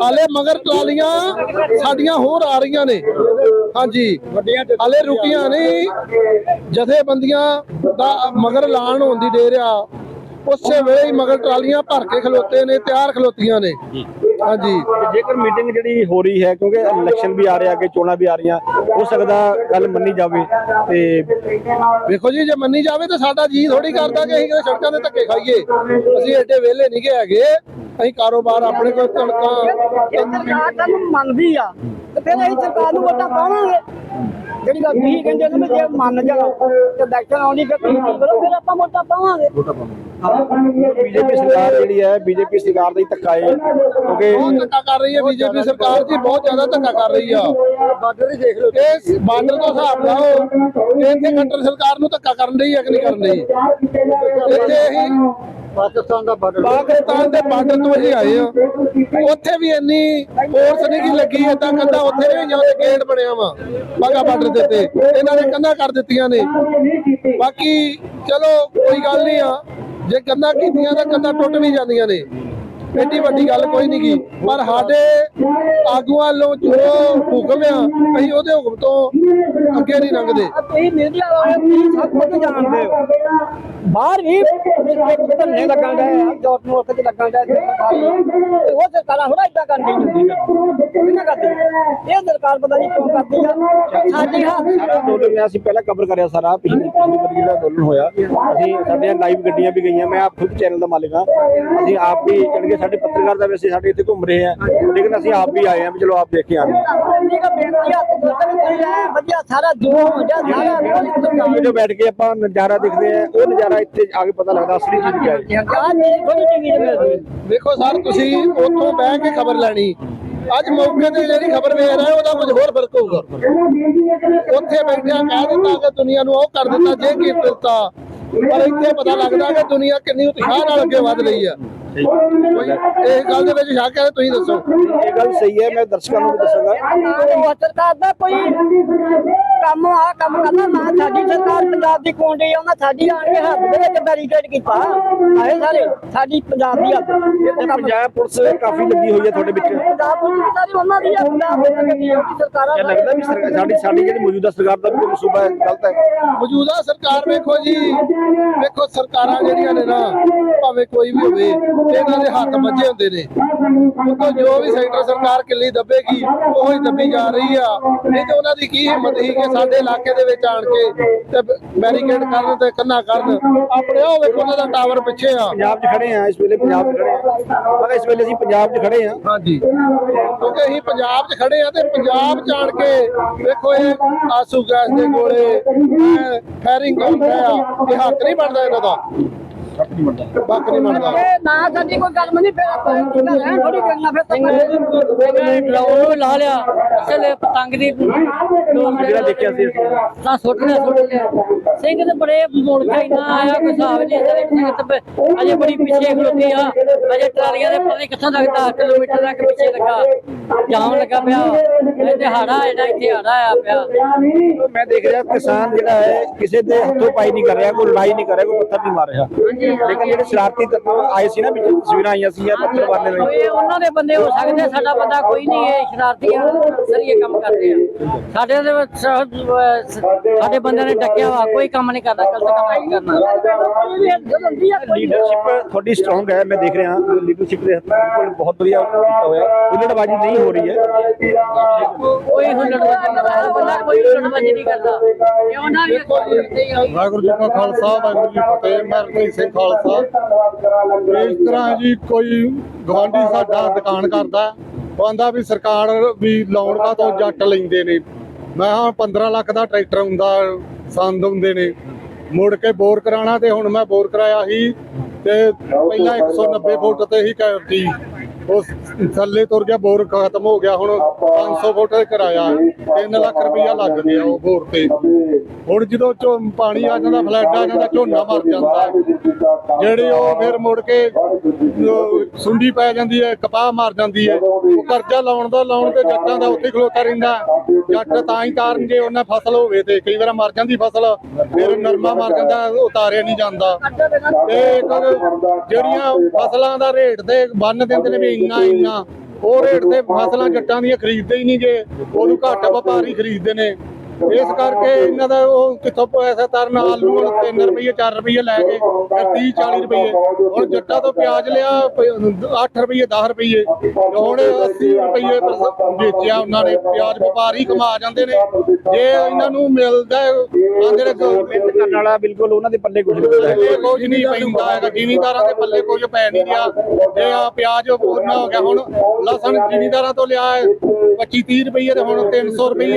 ਹਾਲੇ ਮਗਰ ਟਰਾਲੀਆਂ ਸਾਡੀਆਂ ਹੋਰ ਆ ਰਹੀਆਂ ਨੇ। ਹਾਂਜੀ। ਹਾਲੇ ਰੁਕੀਆਂ ਨਹੀਂ। ਜਥੇਬੰਦੀਆਂ ਦਾ ਮਗਰ ਐਲਾਨ ਹੋਣ ਦੀ ਆ। ਉਸੇ ਵੇਲੇ ਹੀ ਮਗਰ ਟਰਾਲੀਆਂ ਭਰ ਕੇ ਖਲੋਤੇ ਨੇ ਤਿਆਰ ਖਲੋਤੀਆਂ ਨੇ। ਹਾਂਜੀ। ਜੇਕਰ ਮੀਟਿੰਗ ਜਿਹੜੀ ਹੋ ਰਹੀ ਹੈ ਕਿਉਂਕਿ ਇਲੈਕਸ਼ਨ ਵੀ ਆ ਰਿਹਾ ਅੱਗੇ ਚੋਣਾਂ ਵੀ ਆ ਰਹੀਆਂ ਹੋ ਸਕਦਾ ਗੱਲ ਮੰਨੀ ਜਾਵੇ ਤੇ ਵੇਖੋ ਜੀ ਜੇ ਮੰਨੀ ਜਾਵੇ ਤਾਂ ਸਾਡਾ ਜੀ ਥੋੜੀ ਕਰਦਾ ਕਿ ਅਸੀਂ ਕਿਤੇ ਸੜਕਾਂ ਤੇ ਧੱਕੇ ਖਾਈਏ। ਅਸੀਂ ਐਡੇ ਵਿਹਲੇ ਨਹੀਂ ਗਏ ਹੈਗੇ। ਅਸੀਂ ਕਾਰੋਬਾਰ ਆਪਣੇ ਕੋਲ ਕਣਕਾਂ ਜੇ ਸਰਕਾਰ ਸਾਨੂੰ ਮੰਨਦੀ ਆ। ਤੇ ਫਿਰ ਅਸੀਂ ਸਰਕਾਰ ਨੂੰ ਵੋਟਾਂ ਪਾਵਾਂਗੇ। ਜਿਹੜੀ ਗੱਲ ਤੁਸੀਂ ਕਹਿੰਦੇ ਨਾ ਜੇ ਮੰਨ ਜਾ ਤੇ ਇਲੈਕਸ਼ਨ ਆਉਣੀ ਫਿਰ ਕਰੋ ਫਿਰ ਆਪਾਂ ਵੋਟਾਂ ਪਾਵਾਂਗੇ। ਬੀਜੇਪੀ ਸਰਕਾਰ ਜਿਹੜੀ ਹੈ ਬੀਜੇਪੀ ਸਰਕਾਰ ਦਾ ਹੀ ਧੱਕਾ ਹੈ ਕਿਉਂਕਿ ਬਹੁਤ ਧੱਕਾ ਕਰ ਰਹੀ ਹੈ ਬੀਜੇਪੀ ਸਰਕਾਰ ਜੀ ਬਹੁਤ ਜ਼ਿਆਦਾ ਧੱਕਾ ਕਰ ਰਹੀ ਆ। ਬਾਰਡਰ ਹੀ ਦੇਖ ਲਓ ਇਹ ਬਾਰਡਰ ਤੋਂ ਹਿਸਾਬ ਲਾਓ ਇਹ ਇੱਥੇ ਖੱਟਰ ਸਰਕਾਰ ਨੂੰ ਧੱਕਾ ਕਰਨ ਲਈ ਹੈ ਕਿ ਨਹੀਂ ਕਰਨ ਲਈ ਇੱਥੇ ਹੀ ਪਾਕਿਸਤਾਨ ਦਾ ਬਾਰਡਰ। ਪਾਕਿਸਤਾਨ ਦੇ ਬਾਰਡਰ ਤੋਂ ਅਸੀਂ ਆਏ ਆ। ਉੱਥੇ ਵੀ ਇੰਨੀ ਫੋਰਸ ਨਹੀਂ ਕੀ ਲੱਗੀ ਏਦਾਂ ਕੰਦਾ ਉੱਥੇ ਵੀ ਜਾਂ ਤੇ ਗੇਟ ਬਣਿਆ ਵਾ ਬਾਗਾ ਬਾਰਡਰ ਦੇ ਉੱਤੇ। ਇਹਨਾਂ ਨੇ ਕੰਧਾਂ ਕਰ ਦਿੱਤੀਆਂ ਨੇ। ਬਾਕੀ ਚਲੋ ਕੋਈ ਗੱਲ ਨਹੀਂ ਆ। ਜੇ ਕੰਧਾਂ ਕੀਤੀਆਂ ਤਾਂ ਕੰਧਾਂ ਟੁੱਟ ਵੀ ਜਾਂਦੀਆਂ ਨੇ। ਐਡੀ ਵੱਡੀ ਗੱਲ ਕੋਈ ਨਹੀਂ ਗੀ। ਪਰ ਸਾਡੇ ਆਗੂਆਂ ਵੱਲੋਂ ਜੋ ਹੁਕਮ ਆ, ਅਸੀਂ ਉਹਦੇ ਹੁਕਮ ਤੋਂ ਅੱਗੇ ਨਹੀਂ ਲੰਘਦੇ। ਤੁਸੀਂ ਮੀਡੀਆ ਵਾਲੇ ਤੁਸੀਂ ਸਭ ਕੁਝ ਜਾਣਦੇ ਹੋ। ਬਾਹਰ ਵੀ ਧੰਨੇ ਲੱਗਣ ਦਾ ਜੋਟ ਨੂੰ ਉੱਥੇ ਲੱਗਣ ਦਾ ਉਹ ਸਰਕਾਰਾਂ ਥੋੜਾ ਇਦਾਂ ਕਰਦੀ ਹੁੰਦੀ ਕਿਹਨਾਂ ਕਰਦੀ? ਇਹ ਸਰਕਾਰ ਪਤਾ ਨਹੀਂ ਕਿਉਂ ਕਰਦੀ ਆ। ਸਾਡੀ ਹੱਥ ਅੰਦੋਲਨ ਅਸੀਂ ਪਹਿਲਾਂ ਕਵਰ ਕਰਿਆ ਸਾਰਾ ਪਿਛਲੀ ਵਾਰੀ ਜਿਹੜਾ ਅੰਦੋਲਨ ਹੋਇਆ। ਅਸੀਂ ਸਾਡੇ ਲਾਈਵ ਗੱਡੀਆਂ ਵੀ ਗਈਆਂ ਮੈਂ ਆਪ ਖੁਦ ਚੈਨਲ ਦਾ ਮਾਲਿਕ ਹਾਂ। ਅਸੀਂ ਆਪ ਵੀ ਕਿ ਸਾਡੇ ਪੱਤਰਕਾਰ ਦਾ ਵੈਸੇ ਸਾਡੇ ਇੱਥੇ ਘੁੰਮ ਰਹੇ ਆ ਲੇਕਿਨ ਅਸੀਂ ਆਪ ਵੀ ਆਏ ਆ ਵੀ ਚਲੋ ਆਪ ਦੇਖ ਕੇ ਆਏ ਹਾਂ ਜੀ ਦਾ ਬੇਨਤੀ ਹੱਥ ਜੋੜ ਕੇ ਤੁਸੀਂ ਆਏ ਵਧੀਆ ਸਾਰਾ ਜੋ ਹੋ ਜਾ ਸਾਰਾ ਉਹ ਜੋ ਬੈਠ ਕੇ ਆਪਾਂ ਨਜ਼ਾਰਾ ਦੇਖਦੇ ਆ ਉਹ ਨਜ਼ਾਰਾ ਇੱਥੇ ਆ ਕੇ ਪਤਾ ਲੱਗਦਾ ਅਸਲੀ ਚੀਜ਼ ਕੀ ਹੈ। ਦੇਖੋ ਸਰ ਤੁਸੀਂ ਉੱਥੋਂ ਬਹਿ ਕੇ ਖਬਰ ਲੈਣੀ। ਅੱਜ ਮੌਕੇ ਤੇ ਜਿਹੜੀ ਖਬਰ ਵੇਖ ਰਹੇ ਹੋ ਉਹਦਾ ਕੁਝ ਹੋਰ ਫ਼ਰਕ ਹੋਊਗਾ। ਉੱਥੇ ਬੈਠਿਆ ਕਹਿ ਦਿੱਤਾ ਕਿ ਦੁਨੀਆ ਨੂੰ ਉਹ ਕਰ ਦਿੱਤਾ ਜੇ ਕੀ ਦਿੱਤਾ ਪਰ ਇੱਥੇ ਪਤਾ ਲੱਗਦਾ ਕਿ ਦੁਨੀਆ ਕਿੰਨੀ ਉਤਸ਼ਾਹ ਨਾਲ ਅੱਗੇ ਵਧ ਰਹੀ ਆ ਕੋਈ ਇਹ ਗੱਲ ਦੇ ਵਿੱਚ ਸ਼ੱਕ ਹੈ ਤੁਸੀਂ ਦੱਸੋ। ਇਹ ਗੱਲ ਸਹੀ ਹੈ ਮੈਂ ਦਰਸ਼ਕਾਂ ਨੂੰ ਵੀ ਦੱਸਾਂਗਾ। ਉਹ ਸਰਕਾਰ ਦਾ ਕੋਈ ਕੰਮ ਆ ਕੰਮ ਕਰਨਾ ਨਾ ਸਾਡੀ ਸਰਕਾਰ ਪੰਜਾਬ ਦੀ ਕੋਣ ਡਈ ਆ, ਉਹਨਾਂ ਸਾਡੀ ਆਣ ਕੇ ਹੱਥ ਦੇ ਵਿੱਚ ਬੈਰੀਕੇਡ ਕੀਤਾ। ਆਏ ਸਾਰੇ ਸਾਡੀ ਪੰਜਾਬ ਦੀ ਹੱਥ ਇਹ ਤਾਂ ਕੰਮ ਪੰਜਾਬ ਪੁਲਿਸ ਕਾਫੀ ਲੱਗੀ ਹੋਈ ਹੈ ਤੁਹਾਡੇ ਵਿੱਚ। ਪੰਜਾਬ ਪੁਲਿਸ ਦੀ ਸਾਰੀ ਉਹਨਾਂ ਦੀ ਆ ਪੰਜਾਬ ਦੀ ਲੱਗੀ ਆ। ਉਹਦੀ ਸਰਕਾਰਾਂ ਇਹ ਲੱਗਦਾ ਵੀ ਸਰਕਾਰ ਸਾਡੀ ਸਾਡੀ ਜਿਹੜੀ ਮੌਜੂਦਾ ਸਰਕਾਰ ਦਾ ਵੀ ਕੋਈ ਮਸੂਬਾ ਹੈ ਗਲਤ ਹੈ। ਮੌਜੂਦਾ ਸਰਕਾਰ ਵੇਖੋ ਜੀ ਵੇਖੋ ਸਰਕਾਰਾਂ ਜਿਹੜੀਆਂ ਨੇ ਨਾ ਭਾਵੇਂ ਕੋਈ ਵੀ ਹੋਵੇ ਇਹਨਾਂ ਦੇ ਹੱਥ ਵੱਜੇ ਹੁੰਦੇ ਨੇ। ਕਿਉਂਕਿ ਜੋ ਵੀ ਸੈਂਟਰ ਸਰਕਾਰ ਕਿੱਲੀ ਦੱਬੇਗੀ ਉਹ ਹੀ ਦੱਬੀ ਜਾ ਰਹੀ ਆ। ਨਹੀਂ ਤੇ ਉਹਨਾਂ ਦੀ ਕੀ ਹਿੰਮਤ ਸੀ ਕਿ ਸਾਡੇ ਇਲਾਕੇ ਦੇ ਵਿੱਚ ਆਣ ਕੇ ਤੇ ਬੈਰੀਕੇਡ ਕਰਨ ਤੇ ਕੰਨਾ ਕਰਨ। ਆਪਣੇ ਉਹ ਵੇਖੋ ਉਹਨਾਂ ਦਾ ਟਾਵਰ ਪਿੱਛੇ ਆ। ਪੰਜਾਬ 'ਚ ਖੜੇ ਆ ਇਸ ਵੇਲੇ ਪੰਜਾਬ 'ਚ ਖੜੇ ਆ। ਮगर ਇਸ ਵੇਲੇ ਅਸੀਂ ਪੰਜਾਬ 'ਚ ਖੜੇ ਆ। ਹਾਂਜੀ। ਕਿਉਂਕਿ ਅਸੀਂ ਪੰਜਾਬ 'ਚ ਖੜੇ ਆ ਤੇ ਪੰਜਾਬ 'ਚ ਆਣ ਕੇ ਵੇਖੋ ਇਹ ਆਸੂ ਗੈਸ ਦੇ ਗੋਲੇ ਕਰ ਰਿਹਾ ਆ। ਇਹ ਹੱਕ ਨਹੀਂ ਬਣਦਾ ਇਹਨਾਂ ਦਾ। ਹੱਕ ਨਹੀਂ ਬਣਦਾ ਇਹ ਨਾ ਸਾਡੀ ਕੋਈ ਗੱਲ ਨਹੀਂ ਫਿਰ ਆਪਾਂ ਕਿੱਦਾਂ ਰਹਿਣ ਥੋੜੀ ਕਰਨਾ ਫਿਰ ਸਿੰਘ ਲਾਉਣ ਲਾ ਲਿਆ ਚਲੇ ਪਤੰਗ ਦੀ ਜਿਹੜਾ ਦੇਖਿਆ ਸੀ ਅਸੀਂ ਤਾਂ ਸੁੱਟ ਲਿਆ ਸੁੱਟ ਲਿਆ ਸਿੰਘ ਤੇ ਬੜੇ ਮੁਲਕ ਇੰਨਾ ਆਇਆ ਕੋਈ ਹਿਸਾਬ ਨਹੀਂ ਸਾਰੇ ਸਿੰਘ ਤੇ ਬ- ਅਜੇ ਬੜੀ ਪਿੱਛੇ ਖਲੋਤੀ ਆ ਅਜੇ ਟਰਾਲੀਆਂ ਦੇ ਪਤਾ ਨੀ ਕਿੱਥੋਂ ਤੱਕ 10 ਕਿਲੋਮੀਟਰ ਤੱਕ ਪਿੱਛੇ ਲੱਗਾ ਜਾਮ ਲੱਗਾ ਪਿਆ ਇੱਥੇ ਹਾੜਾ ਇਹਦਾ ਇੱਥੇ ਹਾੜਾ ਆ ਪਿਆ ਮੈਂ ਦੇਖ ਰਿਹਾ ਕਿਸਾਨ ਜਿਹੜਾ ਹੈ ਕਿਸੇ ਦੇ ਹੱਥੋਂ ਪਾਈ ਨਹੀਂ ਕਰ ਰਿਹਾ ਕੋਈ ਲੜਾਈ ਨਹੀਂ ਕਰ ਰਿਹਾ ਕੋਈ ਪੱਥਰ ਨਹੀਂ ਮਾਰ ਰਿਹਾ ਲੇਕਿਨ ਜਿਹੜੇ ਸ਼ਰਾਰਤੀ ਤੱਤ ਆਏ ਸੀ ਨਾ ਵਿੱਚ ਤਸਵੀਰਾਂ ਆਈਆਂ ਸੀ ਪੱਥਰ ਮਾਰਨੇ ਵਾਲੇ ਇਹ ਉਹਨਾਂ ਦੇ ਬੰਦੇ ਹੋ ਸਕਦੇ ਆ, ਸਾਡਾ ਬੰਦਾ ਕੋਈ ਨਹੀਂ ਇਹ ਸ਼ਰਾਰਤੀ ਆ ਸਰੀਏ ਕੰਮ ਕਰਦੇ ਆ। ਸਾਡੇ ਦੇ ਵਿੱਚ ਸ- ਸਾਡੇ ਬੰਦਿਆਂ ਨੇ ਡੱਕਿਆ ਵਾ ਕੋਈ ਕੰਮ ਨਹੀਂ ਕਰਦਾ ਗਲਤ ਕੰਮ ਨਹੀਂ ਕਰਨਾ। ਲੀਡਰਸ਼ਿਪ ਤੁਹਾਡੀ ਸਟਰੋਂਗ ਹੈ ਮੈਂ ਦੇਖ ਰਿਹਾ ਲੀਡਰਸ਼ਿਪ ਦੇ ਹੱਥ ਬਿਲਕੁਲ ਬਹੁਤ ਵਧੀਆ ਕੀਤਾ ਹੋਇਆ। ਉਲਟਬਾਜ਼ੀ ਨਹੀਂ ਹੋ ਰਹੀ ਹੈ। ਕੋਈ ਹੁਲੜਬਾਜ਼ੀ ਨਹੀਂ ਕਰਦਾ ਬੰਦਾ ਕੋਈ ਹੁਲੜਬਾਜ਼ੀ ਨਹੀਂ ਕਰਦਾ। ਇਹ ਉਹਨਾਂ ਦੀ ਕਰਦੇ ਹੀ ਆ ਵਾਹਿਗੁਰੂ ਜੀ ਕਾ ਖਾਲਸਾ ਵਾਹਿਗੁਰੂ ਜੀ ਕੀ ਫਤਿਹ। ਮੈਂ ਰਣਜੀਤ ਸਿੰਘ ਖਾਲਸਾ। ਇਸ ਤਰ੍ਹਾਂ ਜੀ ਕੋਈ ਗਵਾਂਢੀ ਸਾਡਾ ਦੁਕਾਨ ਕਰਦਾ, ਉਹ ਵੀ ਸਰਕਾਰ ਵੀ ਲਾਉਣ ਕਾ ਤੋਂ ਜੱਟ ਲੈਂਦੇ ਨੇ। ਮੈਂ ਹਾਂ 15 ਲੱਖ ਦਾ ਟਰੈਕਟਰ ਹੁੰਦਾ ਸੰਦ ਹੁੰਦੇ ਨੇ। ਮੁੜ ਕੇ ਬੋਰ ਕਰਾਣਾ ਤੇ ਹੁਣ ਮੈਂ ਬੋਰ ਕਰਾਇਆ ਸੀ ਤੇ ਪਹਿਲਾਂ 190 ਫੁੱਟ ਤੇ ਹੀ ਕਰਤੀ ਉਹ ਥੱਲੇ ਤੁਰ ਗਿਆ, ਬੋਰ ਖਤਮ ਹੋ ਗਿਆ। ਹੁਣ 500 ਫੁੱਟ ਕਰਾਇਆ 3 ਲੱਖ ਰੁਪਇਆ ਲੱਗ ਗਿਆ ਉਹ ਬੋਰ ਤੇ। ਹੁਣ ਜਦੋਂ ਚੋ ਪਾਣੀ ਆ ਜਾਂਦਾ ਫਲੱਡ ਆ ਜਾਂਦਾ, ਝੋਨਾ ਮਰ ਜਾਂਦਾ। ਜਿਹੜੀ ਉਹ ਫਿਰ ਮੁੜ ਕੇ ਸੁੰਡੀ ਪੈ ਜਾਂਦੀ ਹੈ ਕਪਾਹ ਮਾਰ ਜਾਂਦੀ ਹੈ। ਉਹ ਕਰਜ਼ਾ ਲਾਉਣ ਦਾ, ਲਾਉਣ ਤੇ ਜੱਟਾਂ ਦਾ ਉੱਥੇ ਖਲੋਤਾ ਰਹਿੰਦਾ। ਜੱਟ ਤਾਂ ਹੀ ਕਾਰਨ ਜੇ ਉਹਨਾਂ ਫਸਲ ਹੋਵੇ ਤੇ ਕਈ ਵਾਰ ਮਰ ਜਾਂਦੀ ਫਸਲ, ਫਿਰ ਨਰਮਾ ਮਰ ਜਾਂਦਾ, ਉਤਾਰਿਆ ਨਹੀਂ ਜਾਂਦਾ। ਤੇ ਜਿਹੜੀਆਂ ਫਸਲਾਂ ਦਾ ਰੇਟ ਤੇ ਬੰਨ ਦਿੰਦੇ ਨੇ ਵੀ ਇੰਨਾ ਇੰਨਾ। ਉਹ ਰੇਟ ਤੇ ਫਸਲਾਂ ਜੱਟਾਂ ਦੀਆਂ ਖਰੀਦਦੇ ਹੀ ਨਹੀਂ ਗੇ ਉਹਨੂੰ ਘੱਟ ਵਪਾਰੀ ਖਰੀਦਦੇ ਨੇ। ਇਸ ਕਰਕੇ ਇਹਨਾਂ ਦਾ ਉਹ ਕਿੱਥੋਂ ਪੈਸਾ ਤਰਨ ਆਲੂ ਹੁਣ 3 ਰੁਪਏ 4 ਰੁਪਏ ਲੈ ਕੇ ਫਿਰ 30 40 ਰੁਪਏ ਹੁਣ ਜੱਟਾਂ ਤੋਂ ਪਿਆਜ਼ ਲਿਆ 8 ਰੁਪਏ 10 ਰੁਪਏ ਹੁਣ 80 ਰੁਪਏ ਵੇਚਿਆ ਉਹਨਾਂ ਨੇ। ਪਿਆਜ਼ ਵਪਾਰੀ ਕਮਾ ਜਾਂਦੇ ਨੇ। ਜੇ ਇਹਨਾਂ ਨੂੰ ਮਿਲਦਾ ਆਂਦੇ ਨੇ ਮਿਹਨਤ ਕਰਨ ਵਾਲਾ ਬਿਲਕੁਲ ਉਹਨਾਂ ਦੇ ਪੱਲੇ ਕੁਝ ਨਹੀਂ ਕੁਝ ਨਹੀਂ ਪੈਂਦਾ ਹੈਗਾ। ਜ਼ਿਮੀਂਦਾਰਾਂ ਦੇ ਪੱਲੇ ਕੁਝ ਪੈ ਨਹੀਂ ਰਿਹਾ। ਜੇ ਆ ਪਿਆਜ਼ ਪੂਰਨਾ ਹੋ ਗਿਆ ਹੁਣ ਲਸਣ ਜ਼ਿਮੀਂਦਾਰਾਂ ਤੋਂ ਲਿਆ ਹੈ। 25 30 ਰੁਪਏ ਤੇ ਹੁਣ 300 ਰੁਪਏ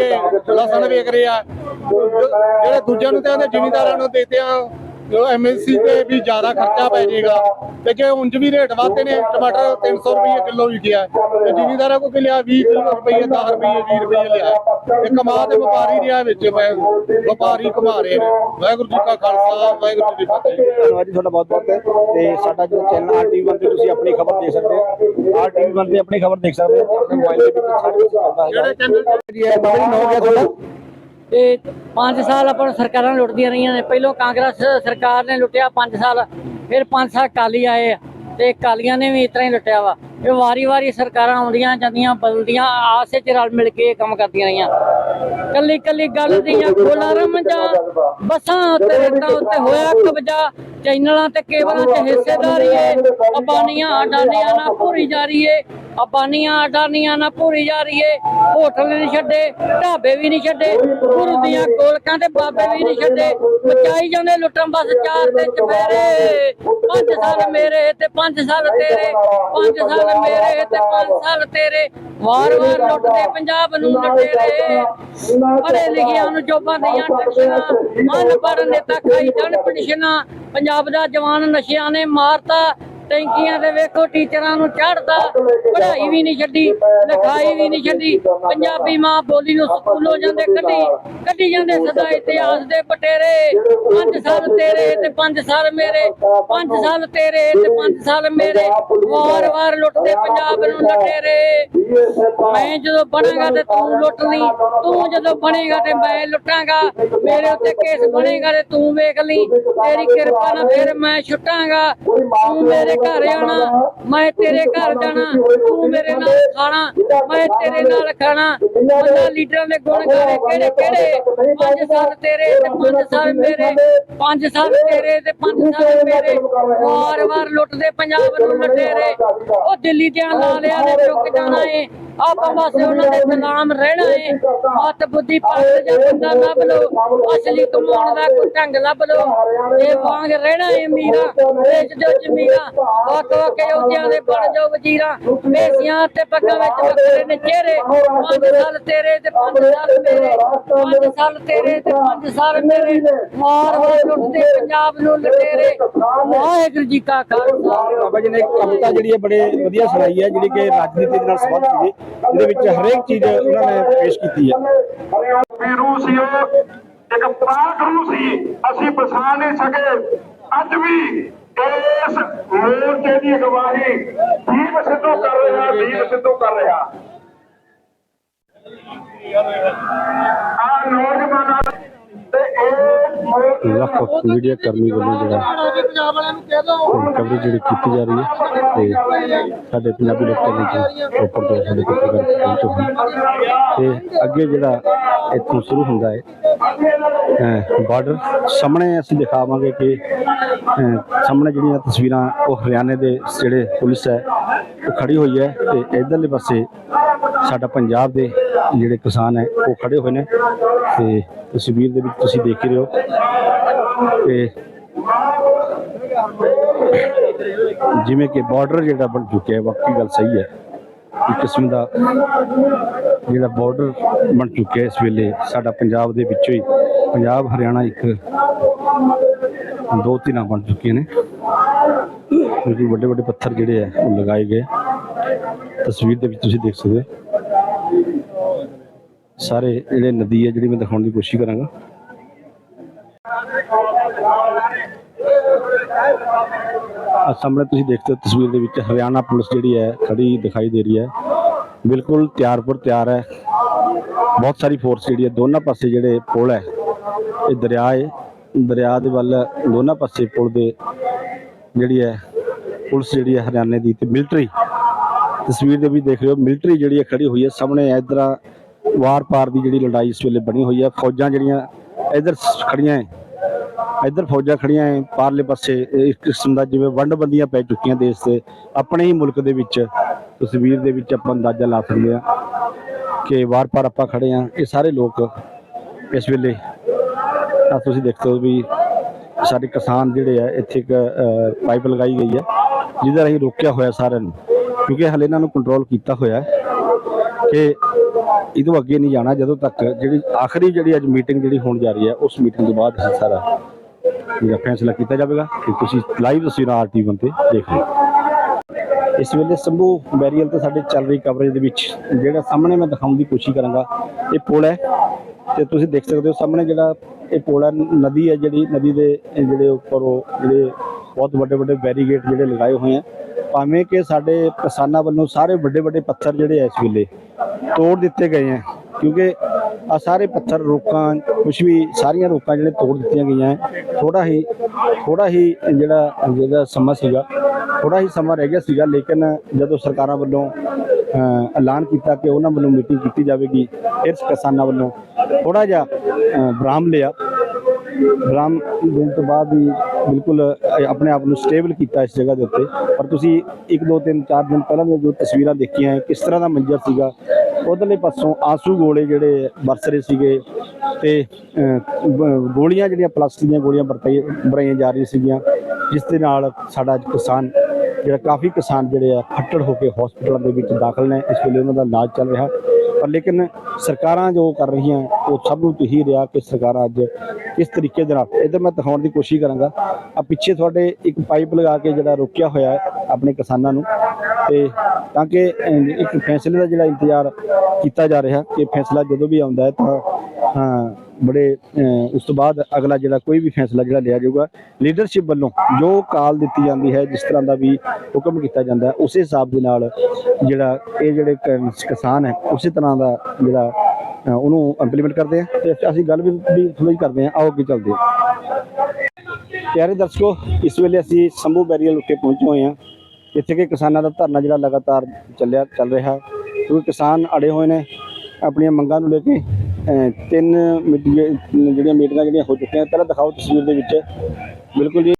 ਲਸਣ ਵੇਚ ਰਹੇ ਆ। ਜਿਹੜੇ ਦੂਜਿਆਂ ਨੂੰ ਤੇ ਆਂਦੇ ਜ਼ਿਮੀਂਦਾਰਾਂ ਨੂੰ ਦੇਤੇ ਆ ਐਮਐਸਸੀ ਤੇ ਵੀ ਜ਼ਿਆਦਾ ਖਰਚਾ ਪੈ ਜਾਏਗਾ। ਤੇ ਜੇ ਉਂਝ ਵੀ ਰੇਟ ਵਾਧੇ ਨੇ ਟਮਾਟਰ 300 ਰੁਪਏ ਕਿਲੋ ਵਿਕਿਆ ਤੇ ਜ਼ਿਮੀਂਦਾਰਾਂ ਕੋ ਕਿ ਲਿਆ? 20 ਰੁਪਏ 10 ਰੁਪਏ 20 ਰੁਪਏ ਲਿਆ। ਤੇ ਕਮਾ ਤੇ ਵਪਾਰੀ ਰਿਹਾ ਵਿੱਚ ਵੈ- ਵਪਾਰੀ ਕਮਾ ਰਹੇ ਨੇ। ਵਾਹਿਗੁਰੂ ਜੀ ਕਾ ਖਾਲਸਾ ਵਾਹਿਗੁਰੂ ਜੀ ਕੀ ਫਤਿਹ। ਧੰਨਵਾਦ ਜੀ ਤੁਹਾਡਾ ਬਹੁਤ ਬਹੁਤ ਤੇ ਸਾਡਾ ਜੋ ਚੈਨਲ ਆਰ ਟੀਵੀ ਬੰਦੇ ਤੁਸੀਂ ਆਪਣੀ ਖਬਰ ਦੇਖ ਸਕਦੇ ਹੋ। ਆਰ ਟੀਵੀ ਬੰਦੇ ਆਪਣੀ ਖਬਰ ਦੇਖ ਸਕਦੇ ਹੋ। ਆਪਣੇ ਮੋਬਾਈਲ ਦੇ ਵਿੱਚ ਸਾਰਾ ਕੁਝ ਚੱਲਦਾ ਹੈ ਜਿਹੜੇ ਚੈਨਲ ਜੀ ਬਾਬਾ ਜੀ ਨੋ ਗਿਆ ਤੁਹਾਡਾ। ਤੇ 5 ਸਾਲ ਆਪਾਂ ਨੂੰ ਸਰਕਾਰਾਂ ਲੁੱਟਦੀਆਂ ਰਹੀਆਂ ਨੇ। ਪਹਿਲੋਂ ਕਾਂਗਰਸ ਸਰਕਾਰ ਨੇ ਲੁੱਟਿਆ 5 ਸਾਲ, ਫਿਰ 5 ਸਾਲ ਕਾਲੀ ਆਏ ਆ ਤੇ ਕਾਲੀਆਂ ਨੇ ਵੀ ਇਸ ਤਰ੍ਹਾਂ ਹੀ ਲੁੱਟਿਆ ਵਾ। ਇਹ ਵਾਰੀ-ਵਾਰੀ ਸਰਕਾਰਾਂ ਆਉਂਦੀਆਂ ਜਾਂਦੀਆਂ ਬਦਲਦੀਆਂ ਆਸੇ ਚ ਰਲ ਮਿਲ ਕੇ ਕੰਮ ਕਰਦੀਆਂ ਰਹੀਆਂ। ਕੱਲੀ ਕੱਲੀ ਗੱਲ ਦੀਆਂ ਖੋਲਾ ਰਮਜਾ ਬੱਸਾਂ ਉੱਤੇ ਰੇਟਾਂ ਉੱਤੇ ਹੋਇਆ ਕਬਜ਼ਾ ਚੈਨਲਾਂ ਤੇ ਕੇਬਲਾਂ 'ਚ ਹਿੱਸੇਦਾਰੀ ਏ ਅਬਾਨੀਆਂ ਅਡਾਨੀਆਂ ਨਾਲ ਪੂਰੀ ਜਾ ਰਹੀ ਏ। ਅਬਾਨੀਆਂ ਅਡਾਨੀਆਂ ਨਾਲ ਪੂਰੀ ਜਾ ਰਹੀ ਏ। ਹੋਟਲ ਨਹੀਂ ਛੱਡੇ ਢਾਬੇ ਵੀ ਨਹੀਂ ਛੱਡੇ। ਗੁਰੂ ਦੀਆਂ ਗੋਲਕਾਂ ਤੇ ਬਾਬੇ ਵੀ ਨਹੀਂ ਛੱਡੇ। ਬਚਾਈ ਜਾਂਦੇ ਲੁੱਟਣ ਬਸ ਚਾਰ ਤੇ ਚਫੇਰੇ ਪੰਜ ਸਾਲ ਮੇਰੇ ਤੇ ਪੰਜ ਸਾਲ ਤੇਰੇ ਪੰਜ ਸਾਲ ਮੇਰੇ ਤੇ ਪੰਜ ਸਾਲ ਤੇਰੇ ਵਾਰ-ਵਾਰ ਲੁੱਟਦੇ ਪੰਜਾਬ ਨੂੰ ਲੁਟੇਰੇ ਪੜ੍ਹੇ ਲਿਖਿਆਂ ਨੂੰ ਜੋਬਾਂ ਦੀਆਂ ਟੈਕਸ਼ਨਾਂ ਅਨਪੜ੍ਹ ਨੇਤਾ ਖਾਈ ਜਾਣ ਪੈਨਸ਼ਨਾਂ। ਪੰਜਾਬ ਦਾ ਜਵਾਨ ਨਸ਼ਿਆਂ ਨੇ ਮਾਰਤਾ। ਟੈਂਕੀਆਂ ਤੇ ਵੇਖੋ ਟੀਚਰਾਂ ਨੂੰ ਚੜਦਾ ਪੜ੍ਹਾਈ ਵੀ ਨਹੀਂ ਛੱਡੀ, ਲਿਖਾਈ ਵੀ ਨਹੀਂ ਛੱਡੀ, ਪੰਜਾਬੀ ਮਾਂ ਬੋਲੀ ਨੂੰ ਸਕੂਲੋਂ ਜਾਂਦੇ ਕੱਢੀ ਕੱਢੀ ਜਾਂਦੇ ਸਦਾ ਇਤਿਹਾਸ ਦੇ ਪਟੇਰੇ, ਪੰਜ ਸਾਲ ਤੇਰੇ ਤੇ ਪੰਜ ਸਾਲ ਮੇਰੇ, ਪੰਜ ਸਾਲ ਤੇਰੇ ਤੇ ਪੰਜ ਸਾਲ ਮੇਰੇ ਵਾਰ-ਵਾਰ ਲੁੱਟਦੇ ਪੰਜਾਬ ਨੂੰ ਲਟੇਰੇ। ਮੈਂ ਜਦੋਂ ਬਣਾਂਗਾ ਤੇ ਤੂੰ ਲੁੱਟ ਲਈ ਤੂੰ ਜਦੋਂ ਬਣੇਗਾ ਤੇ ਮੈਂ ਲੁੱਟਾਂਗਾ, ਮੇਰੇ ਉੱਤੇ ਕੇਸ ਬਣੇਗਾ ਤੇ ਤੂੰ ਵੇਖ ਲਈ, ਤੇਰੀ ਕਿਰਪਾ ਨਾਲ ਫਿਰ ਮੈਂ ਛੁੱਟਾਂਗਾ, ਤੂੰ ਮੇਰੇ ਘਰ ਆਣਾ ਮੈਂ ਤੇਰੇ ਘਰ ਜਾਣਾ, ਤੂੰ ਮੇਰੇ ਨਾਲ ਖਾਣਾ, ਮੈਂ ਤੇਰੇ ਨਾਲ ਖਾਣਾ। ਉਹਨਾਂ ਲੀਡਰਾਂ ਦੇ ਗੁਣ ਗਾਣੇ ਕਿਹੜੇ ਕਿਹੜੇ? ਪੰਜ ਸਾਲ ਤੇਰੇ ਤੇ ਪੰਜ ਸਾਲ ਮੇਰੇ, ਪੰਜ ਸਾਲ ਤੇਰੇ ਤੇ ਪੰਜ ਸਾਲ ਮੇਰੇ। ਵਾਰ-ਵਾਰ ਲੁੱਟਦੇ, ਪੰਜਾਬ ਨੂੰ ਲਟੇਰੇ ਉਹ ਦਿੱਲੀ ਦੀਆਂ ਲਾਲਿਆਂ ਨੇ ਚੁੱਕ ਜਾਣਾ ਏ। ਆਪਾਂ ਬਸ ਉਹਨਾਂ ਦੇ ਬਨਾਮ ਰਹਿਣਾ ਏ। ਹੱਥ ਬੁੱਧੀ ਪਾਗਲ ਜਾਂ ਬੰਦਾ ਲੱਭ ਲੋ ਅਸਲੀ ਕਮਾਉਣ ਦਾ ਕੋਈ ਢੰਗ ਲੱਭ ਲੋ ਇਹ ਵਾਂਗ ਰਹਿਣਾ ਏ ਮੀਰਾ, ਵੇਚ ਦਿਓ ਜ਼ਮੀਰਾਂ ਵੱਖ ਵੱਖ ਯੋਧਿਆਂ ਦੇ ਬਣ ਜਾਓ ਵਜ਼ੀਰਾਂ। ਮੇਸੀਆਂ ਤੇ ਪੱਗਾਂ ਵਿੱਚ ਬੱਕਰੇ ਨੇ ਚਿਹਰੇ। ਪੰਜ ਸਾਲ ਤੇਰੇ ਤੇ ਪੰਜ ਸਾਲ ਮੇਰੇ। ਪੰਜ ਸਾਲ ਤੇਰੇ ਤੇ ਪੰਜ ਸਾਲ ਮੇਰੇ। ਵਾਰ ਵਾਰ ਲੁੱਟਦੇ ਪੰਜਾਬ ਨੂੰ ਲਟੇਰੇ। ਵਾਹਿਗੁਰੂ ਜੀ ਕਾ ਖਾਲਸਾ। ਬਾਬਾ ਜੀ ਨੇ ਇੱਕ ਕਵਿਤਾ ਜਿਹੜੀ ਹੈ ਬੜੇ ਵਧੀਆ ਸੁਣਾਈ ਹੈ ਜਿਹੜੀ ਕਿ ਰਾਜਨੀਤੀ ਦੇ ਨਾਲ ਸੰਬੰਧ ਸੀਗੀ। ਇਹਦੇ ਵਿੱਚ ਹਰੇਕ ਚੀਜ਼ ਉਹਨਾਂ ਨੇ ਪੇਸ਼ ਕੀਤੀ ਹੈ। ਵੀ ਰੂਹ ਸੀ ਉਹ ਇੱਕ ਪਾਕ ਰੂਹ ਸੀ। ਅਸੀਂ ਬਸਾ ਨਹੀਂ ਸਕੇ। ਅੱਜ ਵੀ ਇਸ ਮੋਰਚੇ ਦੀ ਅਗਵਾਈ ਦੀਪ ਸਿੱਧੂ ਕਰ ਰਿਹਾ ਦੀਪ ਸਿੱਧੂ ਕਰ ਰਿਹਾ। ਆ ਨੌਜਵਾਨਾਂ ਤੇ ਇਹ ਲੱਖ ਮੀਡੀਆ ਕਰਮੀ ਵੱਲੋਂ ਜਿਹੜਾ ਪੰਜਾਬ ਵਾਲਿਆਂ ਨੂੰ ਕਹਿ ਦੋ। ਕਵਰੇਜ ਜਿਹੜੀ ਕੀਤੀ ਜਾ ਰਹੀ ਹੈ ਤੇ ਸਾਡੇ ਪੰਜਾਬੀ ਲੋਕ ਚੈਨਲ ਤੇ ਉੱਪਰ ਤੋਂ ਸਾਡੇ ਪੱਤਰਕਾਰ ਪਹੁੰਚੇ ਹੋਏ ਤੇ ਅੱਗੇ ਜਿਹੜਾ ਇੱਥੋਂ ਸ਼ੁਰੂ ਹੁੰਦਾ ਹੈ ਬਾਰਡਰ ਸਾਹਮਣੇ ਅਸੀਂ ਦਿਖਾਵਾਂਗੇ ਕਿ ਸਾਹਮਣੇ ਜਿਹੜੀਆਂ ਤਸਵੀਰਾਂ ਉਹ ਹਰਿਆਣੇ ਦੇ ਜਿਹੜੇ ਪੁਲਿਸ ਹੈ, ਉਹ ਖੜੀ ਹੋਈ ਹੈ ਤੇ ਇਧਰਲੇ ਪਾਸੇ ਸਾਡਾ ਪੰਜਾਬ ਦੇ ਜਿਹੜੇ ਕਿਸਾਨ ਹੈ, ਉਹ ਖੜੇ ਹੋਏ ਨੇ ਤੇ ਤਸਵੀਰ ਦੇ ਵਿੱਚ ਤੁਸੀਂ ਦੇਖ ਰਹੇ ਹੋ ਤੇ ਜਿਵੇਂ ਕਿ ਬਾਰਡਰ ਜਿਹੜਾ ਬਣ ਚੁੱਕਿਆ ਹੈ, ਵਾਕਈ ਗੱਲ ਸਹੀ ਹੈ। ਇੱਕ ਕਿਸਮ ਦਾ ਜਿਹੜਾ ਬਾਰਡਰ ਬਣ ਚੁੱਕਿਆ ਇਸ ਵੇਲੇ ਸਾਡਾ ਪੰਜਾਬ ਦੇ ਵਿੱਚੋਂ ਹੀ। ਪੰਜਾਬ, ਹਰਿਆਣਾ ਇੱਕ ਦੋ ਤਿੰਨਾਂ ਬਣ ਚੁੱਕੀਆਂ ਨੇ। ਕਿਉਂਕਿ ਵੱਡੇ ਵੱਡੇ ਪੱਥਰ ਜਿਹੜੇ ਆ, ਉਹ ਲਗਾਏ ਗਏ। ਤਸਵੀਰ ਦੇ ਵਿੱਚ ਤੁਸੀਂ ਦੇਖ ਸਕਦੇ ਹੋ। ਸਾਰੇ ਜਿਹੜੇ ਨਦੀ ਹੈ ਜਿਹੜੀ ਮੈਂ ਦਿਖਾਉਣ ਦੀ ਕੋਸ਼ਿਸ਼ ਕਰਾਂਗਾ। ਆ ਸਾਹਮਣੇ ਤੁਸੀਂ ਦੇਖਦੇ ਹੋ ਤਸਵੀਰ ਦੇ ਵਿੱਚ ਹਰਿਆਣਾ ਪੁਲਿਸ ਜਿਹੜੀ ਹੈ ਖੜੀ ਦਿਖਾਈ ਦੇ ਰਹੀ ਹੈ। ਬਿਲਕੁਲ ਤਿਆਰਪੁਰ ਤਿਆਰ ਹੈ। ਬਹੁਤ ਸਾਰੀ ਫੋਰਸ ਜਿਹੜੀ ਹੈ ਦੋਨਾਂ ਪਾਸੇ ਜਿਹੜੇ ਪੁਲ ਹੈ, ਇਹ ਦਰਿਆ ਹੈ। ਦਰਿਆ ਦੇ ਵੱਲ ਦੋਨਾਂ ਪਾਸੇ ਪੁਲ ਦੇ ਜਿਹੜੀ ਹੈ, ਪੁਲਿਸ ਜਿਹੜੀ ਹੈ ਹਰਿਆਣੇ ਦੀ ਤੇ ਮਿਲਟਰੀ ਤਸਵੀਰ ਦੇ ਵਿੱਚ ਦੇਖ ਰਹੇ ਹੋ ਮਿਲਟਰੀ ਜਿਹੜੀ ਹੈ ਖੜੀ ਹੋਈ ਹੈ। ਸਾਹਮਣੇ ਇਧਰ ਵਾਰ ਪਾਰ ਦੀ ਜਿਹੜੀ ਲੜਾਈ ਇਸ ਵੇਲੇ ਬਣੀ ਹੋਈ ਹੈ। ਫੌਜਾਂ ਜਿਹੜੀਆਂ ਇਧਰ ਖੜੀਆਂ ਹੈ ਇੱਧਰ ਫੌਜਾਂ ਖੜੀਆਂ ਐ ਪਾਰਲੇ ਪਾਸੇ ਇੱਕ ਕਿਸਮ ਦਾ ਜਿਵੇਂ ਵੰਡਬੰਦੀਆਂ ਪੈ ਚੁੱਕੀਆਂ ਦੇਸ਼ ਦੇ ਆਪਣੇ ਹੀ ਮੁਲਕ ਦੇ ਵਿੱਚ, ਤਸਵੀਰ ਦੇ ਵਿੱਚ ਆਪਾਂ ਅੰਦਾਜ਼ਾ ਲਾ ਸਕਦੇ ਆ ਕਿ ਵਾਰ-ਪਾਰ ਆਪਾਂ ਖੜੇ ਆ ਇਹ ਸਾਰੇ ਲੋਕ ਇਸ ਵੇਲੇ ਆ ਤੁਸੀਂ ਦੇਖਦੇ ਹੋ ਵੀ ਸਾਡੇ ਕਿਸਾਨ ਜਿਹੜੇ ਆ, ਇੱਥੇ ਇੱਕ ਪਾਈਪ ਲਗਾਈ ਗਈ ਹੈ, ਜਿਹਦੇ ਰਾਹੀਂ ਰੋਕਿਆ ਹੋਇਆ ਸਾਰਿਆਂ ਨੂੰ, ਕਿਉਂਕਿ ਹਲੇ ਇਹਨਾਂ ਨੂੰ ਕੰਟਰੋਲ ਕੀਤਾ ਹੋਇਆ ਹੈ ਕਿ ਇਹ ਤੋਂ ਅੱਗੇ ਨਹੀਂ ਜਾਣਾ, ਜਦੋਂ ਤੱਕ ਜਿਹੜੀ ਆਖਰੀ ਜਿਹੜੀ ਅੱਜ ਮੀਟਿੰਗ ਜਿਹੜੀ ਹੋਣ ਜਾ ਰਹੀ ਹੈ, ਉਸ ਮੀਟਿੰਗ ਤੋਂ ਬਾਅਦ ਇਹ ਸਾਰਾ ਜਿਹੜਾ ਫੈਸਲਾ ਕੀਤਾ ਜਾਵੇਗਾ ਕਿ ਤੁਸੀਂ ਲਾਈਵ ਤਸਵੀਰਾਂ ਆਰਟੀਵੀ ਤੇ ਦੇਖ ਲਓ ਇਸ ਵੇਲੇ ਸੰਭੂ ਬੈਰੀਅਲ ਤੇ ਸਾਡੇ ਚੱਲ ਰਹੀ ਕਵਰੇਜ ਦੇ ਵਿੱਚ, ਜਿਹੜਾ ਸਾਹਮਣੇ ਮੈਂ ਦਿਖਾਉਣ ਦੀ ਕੋਸ਼ਿਸ਼ ਕਰਾਂਗਾ, ਇਹ ਪੁਲ ਹੈ ਤੇ ਤੁਸੀਂ ਦੇਖ ਸਕਦੇ ਹੋ ਸਾਹਮਣੇ ਜਿਹੜਾ ਇਹ ਪੁਲ ਹੈ, ਨਦੀ ਹੈ ਜਿਹੜੀ, ਨਦੀ ਦੇ ਜਿਹੜੇ ਉੱਪਰ ਉਹ ਜਿਹੜੇ ਬਹੁਤ ਵੱਡੇ ਵੱਡੇ ਬੈਰੀਗੇਟ ਜਿਹੜੇ ਲਗਾਏ ਹੋਏ ਆ। ਭਾਵੇਂ ਕਿ ਸਾਡੇ ਕਿਸਾਨਾਂ ਵੱਲੋਂ ਸਾਰੇ ਵੱਡੇ ਵੱਡੇ ਪੱਥਰ ਜਿਹੜੇ ਆ ਇਸ ਵੇਲੇ ਤੋੜ ਦਿੱਤੇ ਗਏ ਆ, ਕਿਉਂਕਿ ਆ ਸਾਰੇ ਪੱਥਰ ਰੋਕਾਂ ਕੁਝ ਵੀ ਸਾਰੀਆਂ ਰੋਕਾਂ ਜਿਹੜੇ ਤੋੜ ਦਿੱਤੀਆਂ ਗਈਆਂ ਹੈ ਥੋੜਾ ਹੀ ਥੋੜਾ ਹੀ ਜਿਹੜਾ ਜਿਹੜਾ ਸਮਾਂ ਸੀਗਾ ਥੋੜਾ ਹੀ ਸਮਾਂ ਰਹਿ ਗਿਆ ਸੀਗਾ, ਲੇਕਿਨ ਜਦੋਂ ਸਰਕਾਰਾਂ ਵੱਲੋਂ ਐਲਾਨ ਕੀਤਾ ਕਿ ਉਹਨਾਂ ਵੱਲੋਂ ਮੀਟਿੰਗ ਕੀਤੀ ਜਾਵੇਗੀ, ਫਿਰ ਕਿਸਾਨਾਂ ਵੱਲੋਂ ਥੋੜਾ ਜਿਹਾ ਬਰਾਮ ਲਿਆ। ਬਰਾਮ ਦੇਣ ਤੋਂ ਬਾਅਦ ਵੀ ਬਿਲਕੁਲ ਆਪਣੇ ਆਪ ਨੂੰ ਸਟੇਬਲ ਕੀਤਾ ਇਸ ਜਗ੍ਹਾ ਦੇ ਉੱਤੇ। ਪਰ ਤੁਸੀਂ 1 2 3 4 ਦਿਨ ਪਹਿਲਾਂ ਦੀਆਂ ਜੋ ਤਸਵੀਰਾਂ ਦੇਖੀਆਂ ਕਿਸ ਤਰ੍ਹਾਂ ਦਾ ਮੰਜ਼ਰ ਸੀਗਾ ਉਧਰਲੇ ਪਾਸੋਂ ਆਂਸੂ ਗੋਲੇ ਜਿਹੜੇ ਵਰਸ ਰਹੇ ਸੀਗੇ ਤੇ ਗੋਲੀਆਂ ਜਿਹੜੀਆਂ ਪਲਾਸਟਿਕ ਦੀਆਂ ਗੋਲੀਆਂ ਵਰਤਾਈ ਬਰਾਈਆਂ ਜਾ ਰਹੀਆਂ ਸੀਗੀਆਂ, ਜਿਸ ਦੇ ਨਾਲ ਸਾਡਾ ਅੱਜ ਕਿਸਾਨ, ਜਿਹੜਾ ਕਾਫੀ ਕਿਸਾਨ ਜਿਹੜੇ ਆ ਫੱਟੜ ਹੋ ਕੇ ਹਸਪੀਟਲਾਂ ਦੇ ਵਿੱਚ ਦਾਖਲ ਨੇ। ਇਸ ਵੇਲੇ ਉਹਨਾਂ ਦਾ ਇਲਾਜ ਚੱਲ ਰਿਹਾ। ਪਰ ਲੇਕਿਨ ਸਰਕਾਰਾਂ ਜੋ ਕਰ ਰਹੀਆਂ, ਉਹ ਸਭ ਨੂੰ ਤੁਹੀ ਰਿਹਾ ਕਿ ਸਰਕਾਰਾਂ ਅੱਜ ਕਿਸ ਤਰੀਕੇ ਦੇ ਨਾਲ। ਇਧਰ ਮੈਂ ਦਿਖਾਉਣ ਦੀ ਕੋਸ਼ਿਸ਼ ਕਰਾਂਗਾ। ਆ ਪਿੱਛੇ ਤੁਹਾਡੇ ਇੱਕ ਪਾਈਪ ਲਗਾ ਕੇ ਜਿਹੜਾ ਰੋਕਿਆ ਹੋਇਆ ਹੈ ਆਪਣੇ ਕਿਸਾਨਾਂ ਨੂੰ। ਤੇ ਤਾਂ ਕਿ ਇੱਕ ਫੈਸਲੇ ਦਾ ਜਿਹੜਾ ਇੰਤਜ਼ਾਰ ਕੀਤਾ ਜਾ ਰਿਹਾ ਕਿ ਫੈਸਲਾ ਜਦੋਂ ਵੀ ਆਉਂਦਾ ਹੈ ਤਾਂ, ਹਾਂ ਬੜੇ ਉਸ ਤੋਂ ਬਾਅਦ ਅਗਲਾ ਜਿਹੜਾ ਕੋਈ ਵੀ ਫੈਸਲਾ ਜਿਹੜਾ ਲਿਆ ਜਾਊਗਾ ਲੀਡਰਸ਼ਿਪ ਵੱਲੋਂ ਜੋ ਕਾਲ ਦਿੱਤੀ ਜਾਂਦੀ ਹੈ, ਜਿਸ ਤਰ੍ਹਾਂ ਦਾ ਵੀ ਹੁਕਮ ਕੀਤਾ ਜਾਂਦਾ ਹੈ, ਉਸੇ ਹਿਸਾਬ ਦੇ ਨਾਲ ਜਿਹੜਾ ਇਹ ਜਿਹੜੇ ਕਿਸਾਨ ਹੈ, ਉਸੇ ਤਰ੍ਹਾਂ ਦਾ ਜਿਹੜਾ ਉਹਨੂੰ ਇੰਪਲੀਮੈਂਟ ਕਰਦੇ ਆ। ਤੇ ਅਸੀਂ ਗੱਲ ਵੀ ਵੀ ਥੋੜੀ ਕਰਦੇ ਆ, ਆਓ ਅੱਗੇ ਚੱਲਦੇ ਹਾਂ ਪਿਆਰੇ ਦਰਸ਼ਕੋ, ਇਸ ਵੇਲੇ ਅਸੀਂ ਸੰਭੂ ਬੈਰੀਅਲ ਉੱਤੇ ਪਹੁੰਚੇ ਹੋਏ ਹਾਂ ਇੱਥੇ ਕਿ ਕਿਸਾਨਾਂ ਦਾ ਧਰਨਾ ਜਿਹੜਾ ਲਗਾਤਾਰ ਚੱਲਿਆ, ਚੱਲ ਰਿਹਾ, ਕਿਉਂਕਿ ਕਿਸਾਨ ਅੜੇ ਹੋਏ ਨੇ, ਆਪਣੀਆਂ ਮੰਗਾਂ ਨੂੰ ਲੈ ਕੇ। ਤਿੰਨ ਮੀਟਿੰਗ ਜਿਹੜੀਆਂ ਮੀਟਿੰਗਾਂ ਜਿਹੜੀਆਂ ਹੋ ਚੁੱਕੀਆਂ ਪਹਿਲਾਂ ਦਿਖਾਓ ਤਸਵੀਰ ਦੇ ਵਿੱਚ। ਬਿਲਕੁਲ ਜੀ।